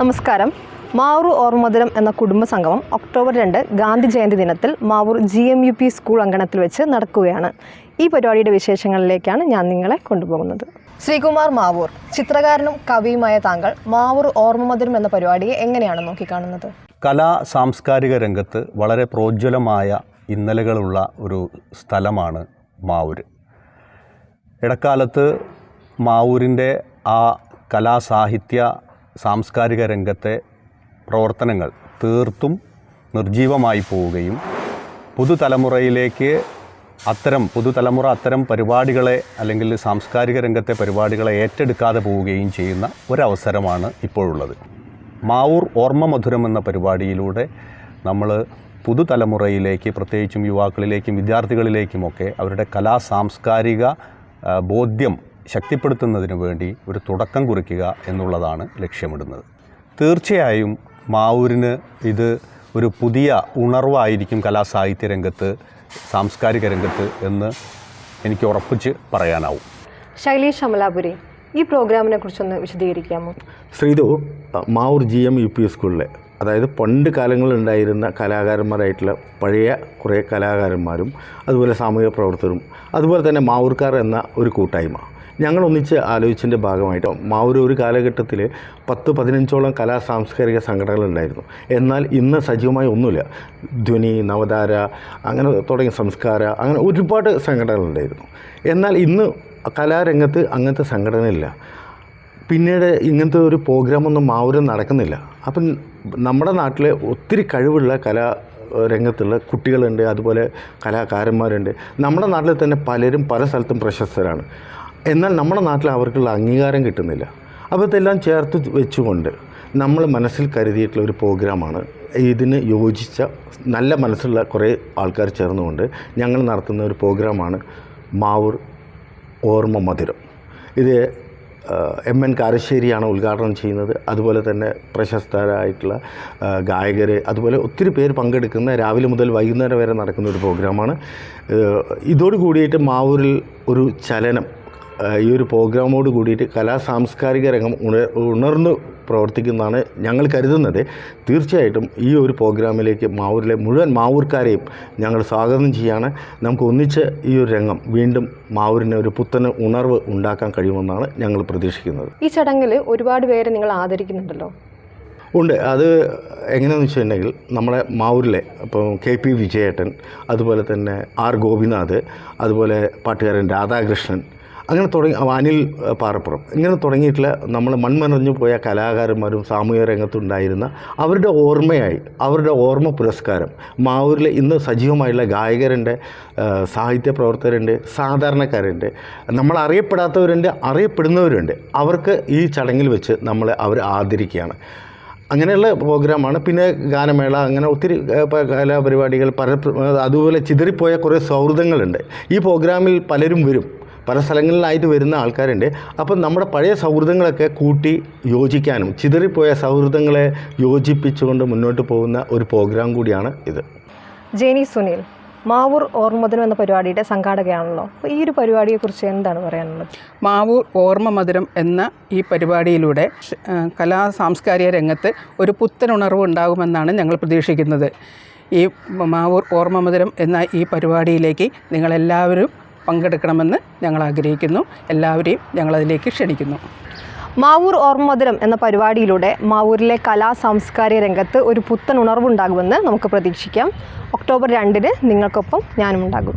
നമസ്കാരം. മാവൂർ ഓർമ്മദിനം എന്ന കുടുംബ സംഗമം ഒക്ടോബർ രണ്ട് ഗാന്ധി ജയന്തി ദിനത്തിൽ Mavoor G M U P school അങ്കണത്തിൽ വെച്ച് നടക്കുകയാണ്. ഈ പരിപാടിയുടെ വിശേഷങ്ങളിലേക്കാണ് ഞാൻ നിങ്ങളെ കൊണ്ടുപോകുന്നത്. ശ്രീകുമാർ മാവൂർ ചിത്രകാരനും കവിയുമായ താങ്കൾ മാവൂർ ഓർമ്മമധുരം എന്ന പരിപാടിയെ എങ്ങനെയാണ് നോക്കിക്കാണുന്നത്? കലാ സാംസ്കാരിക രംഗത്ത് വളരെ പ്രോജ്വലമായ ഇന്നലകളുള്ള ഒരു സ്ഥലമാണ് മാവൂർ ഇടക്കാലത്ത് മാവൂരിന്റെ ആ കലാസാഹിത്യ സാംസ്കാരിക രംഗത്തെ പ്രവർത്തനങ്ങൾ തീർത്തും നിർജീവമായി പോവുകയും പുതുതലമുറയിലേക്ക് അത്തരം പുതുതലമുറ അത്തരം പരിപാടികളെ അല്ലെങ്കിൽ സാംസ്കാരിക രംഗത്തെ പരിപാടികളെ ഏറ്റെടുക്കാതെ പോവുകയും ചെയ്യുന്ന ഒരവസരമാണ് ഇപ്പോഴുള്ളത്. മാവൂർ ഓർമ്മ മധുരം എന്ന പരിപാടിയിലൂടെ നമ്മൾ പുതുതലമുറയിലേക്ക് പ്രത്യേകിച്ചും യുവാക്കളിലേക്കും വിദ്യാർത്ഥികളിലേക്കുമൊക്കെ അവരുടെ കലാ സാംസ്കാരിക ബോധ്യം ശക്തിപ്പെടുത്തുന്നതിന് വേണ്ടി ഒരു തുടക്കം കുറിക്കുക എന്നുള്ളതാണ് ലക്ഷ്യമിടുന്നത്. തീർച്ചയായും മാവൂരിന് ഇത് ഒരു പുതിയ ഉണർവായിരിക്കും കലാസാഹിത്യ രംഗത്ത് സാംസ്കാരിക രംഗത്ത് എന്ന് എനിക്ക് ഉറപ്പിച്ച് പറയാനാവും. ശൈലേഷ് അമലാപുരി ഈ പ്രോഗ്രാമിനെ കുറിച്ചൊന്ന് വിശദീകരിക്കാമോ? Sreethu Mavoor G M U P സ്കൂളിലെ അതായത് പണ്ട് കാലങ്ങളിലുണ്ടായിരുന്ന കലാകാരന്മാരായിട്ടുള്ള പഴയ കുറേ കലാകാരന്മാരും അതുപോലെ സാമൂഹിക പ്രവർത്തകരും അതുപോലെ തന്നെ മാവൂർക്കാർ എന്ന ഒരു കൂട്ടായ്മ. ഞങ്ങൾ ഒന്നിച്ച് ആലോചിച്ചതിന്റെ ഭാഗമായിട്ട് മാവൂർ ഒരു കാലഘട്ടത്തിൽ പത്ത് പതിനഞ്ചോളം കലാ സാംസ്കാരിക സംഘടനകൾ ഉണ്ടായിരുന്നു എന്നാൽ ഇന്ന് സജീവമായി ഒന്നുമില്ല. ധ്വനി നവതാര അങ്ങനെ തുടങ്ങിയ സംസ്കാര അങ്ങനെ ഒരുപാട് സംഘടനകളുണ്ടായിരുന്നു. എന്നാൽ ഇന്ന് കലാരംഗത്ത് അങ്ങനത്തെ സംഘടനയില്ല പിന്നീട് ഇങ്ങനത്തെ ഒരു പ്രോഗ്രാമൊന്നും മാവൂരം നടക്കുന്നില്ല. അപ്പം നമ്മുടെ നാട്ടിലെ ഒത്തിരി കഴിവുള്ള കലാ രംഗത്തുള്ള കുട്ടികളുണ്ട് അതുപോലെ കലാകാരന്മാരുണ്ട്. നമ്മുടെ നാട്ടിൽ തന്നെ പലരും പല സ്ഥലത്തും പ്രശസ്തരാണ്. എന്നാൽ നമ്മുടെ നാട്ടിൽ അവർക്കുള്ള അംഗീകാരം കിട്ടുന്നില്ല. അപ്പോൾ ഇതെല്ലാം ചേർത്ത് വെച്ചുകൊണ്ട് നമ്മൾ മനസ്സിൽ കരുതിയിട്ടുള്ള ഒരു പ്രോഗ്രാമാണ്. ഇതിന് യോജിച്ച നല്ല മനസ്സുള്ള കുറേ ആൾക്കാർ ചേർന്നുകൊണ്ട് ഞങ്ങൾ നടത്തുന്ന ഒരു പ്രോഗ്രാമാണ് മാവൂർ ഓർമ്മ മധുരം. ഇത് എം എൻ കാരശ്ശേരിയാണ് ഉദ്ഘാടനം ചെയ്യുന്നത്. അതുപോലെ തന്നെ പ്രശസ്തരായിട്ടുള്ള ഗായകർ അതുപോലെ ഒത്തിരി പേര് പങ്കെടുക്കുന്ന രാവിലെ മുതൽ വൈകുന്നേരം വരെ നടക്കുന്ന ഒരു പ്രോഗ്രാമാണ്. ഇതോട് കൂടിയിട്ട് മാവൂരിൽ ഒരു ചലനം ഈ ഒരു പ്രോഗ്രാമോട് കൂടിയിട്ട് കലാ സാംസ്കാരിക രംഗം ഉണ ഉണർന്നു പ്രവർത്തിക്കുന്നതാണ് ഞങ്ങൾ കരുതുന്നത്. തീർച്ചയായിട്ടും ഈ ഒരു പ്രോഗ്രാമിലേക്ക് മാവൂരിലെ മുഴുവൻ മാവൂർക്കാരെയും ഞങ്ങൾ സ്വാഗതം ചെയ്യാണ്. നമുക്ക് ഒന്നിച്ച് ഈ ഒരു രംഗം വീണ്ടും മാവൂരിന് ഒരു പുത്തൻ ഉണർവ് ഉണ്ടാക്കാൻ കഴിയുമെന്നാണ് ഞങ്ങൾ പ്രതീക്ഷിക്കുന്നത്. ഈ ചടങ്ങിൽ ഒരുപാട് പേരെ നിങ്ങൾ ആദരിക്കുന്നുണ്ടല്ലോ. ഉണ്ട്. അത് എങ്ങനെയാണെന്ന് വെച്ചിട്ടുണ്ടെങ്കിൽ നമ്മുടെ മാവൂരിലെ ഇപ്പം കെ പി വിജയേട്ടൻ അതുപോലെ തന്നെ ആർ ഗോപിനാഥ് അതുപോലെ പാട്ടുകാരൻ രാധാകൃഷ്ണൻ അങ്ങനെ തുടങ്ങി അനിൽ പാറപ്പുറം. ഇങ്ങനെ തുടങ്ങിയിട്ടുള്ള നമ്മൾ മൺമറഞ്ഞു പോയ കലാകാരന്മാരും സാമൂഹിക രംഗത്തുണ്ടായിരുന്ന അവരുടെ ഓർമ്മയായി അവരുടെ ഓർമ്മ പുരസ്കാരം. മാവൂരിലെ ഇന്ന് സജീവമായുള്ള ഗായകരുണ്ട് സാഹിത്യ പ്രവർത്തകരുണ്ട് സാധാരണക്കാരുണ്ട്. നമ്മൾ അറിയപ്പെടാത്തവരുണ്ട് അറിയപ്പെടുന്നവരുണ്ട്. അവർക്ക് ഈ ചടങ്ങിൽ വെച്ച് നമ്മൾ അവർ ആദരിക്കുകയാണ്. അങ്ങനെയുള്ള പ്രോഗ്രാമാണ്. പിന്നെ ഗാനമേള അങ്ങനെ ഒത്തിരി കലാപരിപാടികൾ പല അതുപോലെ ചിതറിപ്പോയ കുറേ സൗഹൃദങ്ങളുണ്ട്. ഈ പ്രോഗ്രാമിൽ പലരും വരും. പല സ്ഥലങ്ങളിലായിട്ട് വരുന്ന ആൾക്കാരുണ്ട്. അപ്പം നമ്മുടെ പഴയ സൗഹൃദങ്ങളൊക്കെ കൂട്ടി യോജിക്കാനും ചിതറിപ്പോയ സൗഹൃദങ്ങളെ യോജിപ്പിച്ചുകൊണ്ട് മുന്നോട്ട് പോകുന്ന ഒരു പ്രോഗ്രാം കൂടിയാണ് ഇത്. ജേനി സുനിൽ മാവൂർ ഓർമ്മദിനം എന്ന പരിപാടിയുടെ സംഘാടകയാണല്ലോ. അപ്പോൾ ഈ ഒരു പരിപാടിയെക്കുറിച്ച് എന്താണ് പറയാനുള്ളത്? മാവൂർ ഓർമ്മ മധുരം എന്ന ഈ പരിപാടിയിലൂടെ കലാ സാംസ്കാരിക രംഗത്ത് ഒരു പുത്തൻ ഉണർവ് ഉണ്ടാകുമെന്നാണ് ഞങ്ങൾ പ്രതീക്ഷിക്കുന്നത്. ഈ മാവൂർ ഓർമ്മ മധുരം എന്ന ഈ പരിപാടിയിലേക്ക് നിങ്ങളെല്ലാവരും പങ്കെടുക്കണമെന്ന് ഞങ്ങൾ ആഗ്രഹിക്കുന്നു. എല്ലാവരെയും ഞങ്ങളതിലേക്ക് ക്ഷണിക്കുന്നു. മാവൂർ ഓർമ്മദിനം എന്ന പരിപാടിയിലൂടെ മാവൂരിലെ കലാ സാംസ്കാരിക രംഗത്ത് ഒരു പുത്തൻ ഉണർവുണ്ടാകുമെന്ന് നമുക്ക് പ്രതീക്ഷിക്കാം. ഒക്ടോബർ രണ്ടിന് നിങ്ങൾക്കൊപ്പം ഞാനും ഉണ്ടാകും